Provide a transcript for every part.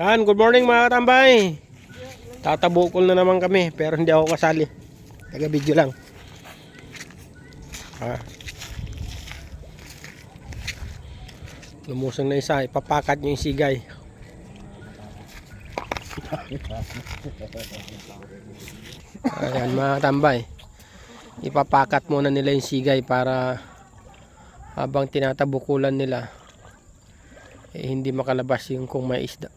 Yan, good morning mga katambay. Tatabukol na naman kami pero hindi ako kasali. Taga video lang. Ah. Lumusong na isa, ipapakat niyo yung sigay. Ayan mga katambay. Ipapakat muna nila yung sigay para habang tinatabukulan nila eh, hindi makalabas yung kung may isda.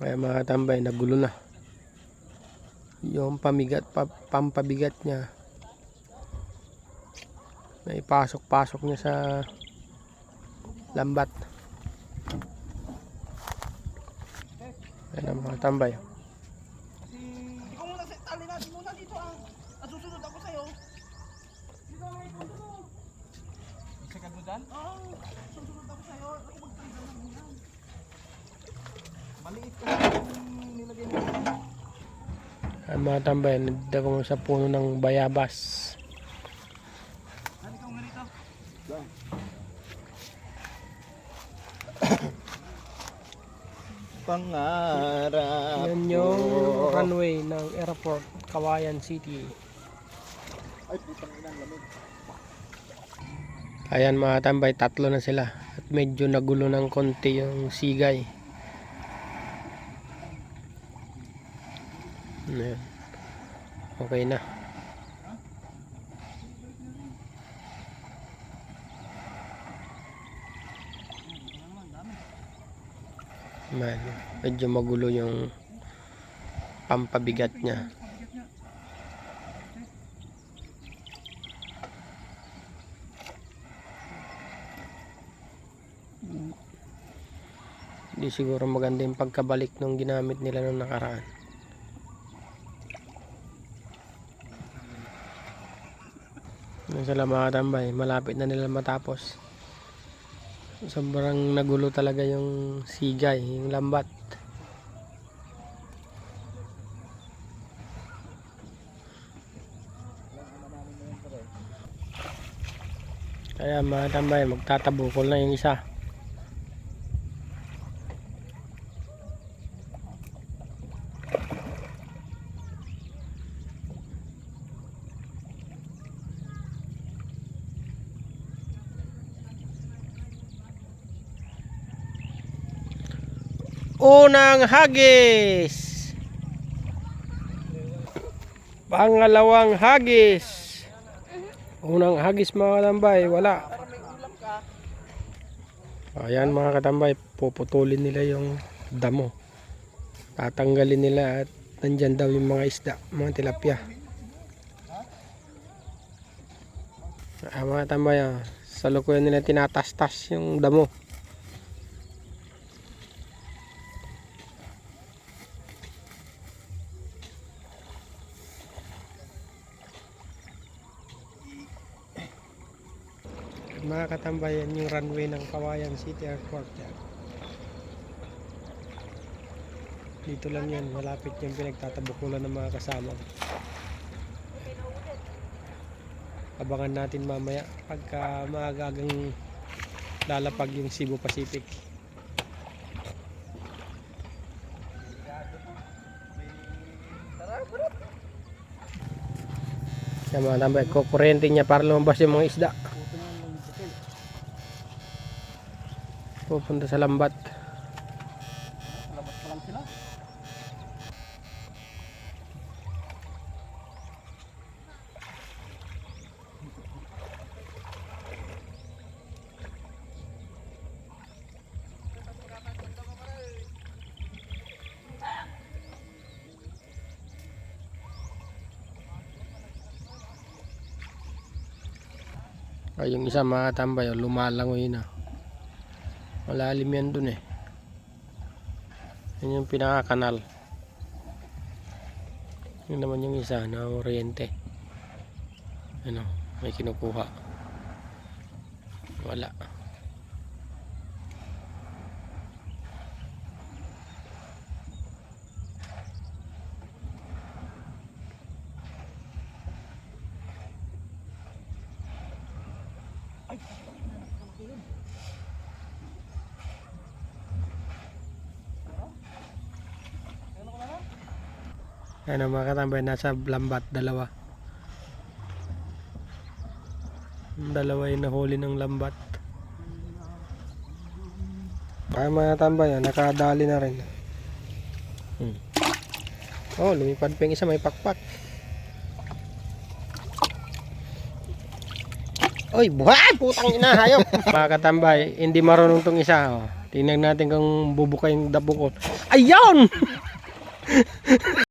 Kaya mga tambay, nagulo na. Yung pamigat, pa, pampabigat niya. Naipasok-pasok niya sa lambat. Ayan ang mga tambay. Ikaw muna sa natin muna dito ah. At susunod ako sa'yo. Dito may punto. Mo dyan? Oo. Susunod ako sa'yo. Ako. Maliit yung nilagay mo. Ang mga tambay, nagdagong sa puno ng bayabas. Ano ikaw nga rito? Pangarap Yan yung runway ng airport, Kawayan City. Ay, putang ina, lamig. Ayan mga tambay, tatlo na sila. At medyo nagulo ng konti yung sigay. Ayan. Okay na. Man, medyo magulo yung pampabigat niya. Hindi siguro maganda yung pagkabalik nung ginamit nila nung nakaraan. Yung sila mga tambay, malapit na nila matapos. Sobrang nagulo talaga yung sigay, yung lambat. Kaya mga tambay, magtatabukol na yung isa. Unang hagis. Pangalawang hagis. Unang hagis mga katambay, wala. Ayan mga katambay, puputulin nila yung damo. Tatanggalin nila at nandyan daw yung mga isda, mga tilapia. Ah, mga katambay, ah, sa lukuyan nila tinatastas yung damo. Mga katambayan yung runway ng Kawayan City Airport yan. dito lang yan malapit yung pinagtatabukulan ng mga kasama. Abangan natin mamaya pagka maagagang lalapag yung Cebu Pacific. Yan mga tambay kukurente niya para lumabas yung mga isda pupunta sa lambat Labas pa lang sila. ay yung isa mga tambay oh, lumalangoy na malalim yan dun eh. Yun yung pinaka-kanal. Yun naman yung isa na oriente. Ano may kinukuha. Wala Ano mga katambay, nasa lambat, dalawa. Dalawa yung nahuli ng lambat. Ay mga tambay, ah, nakadali na rin. Hmm. Oh, lumipad pa yung isa, may pakpak. Oy, buhay! Putang ina, hayop! mga katambay, hindi marunong tong isa. Oh. Tingnan natin kung bubukay yung dabong ko. Ayun!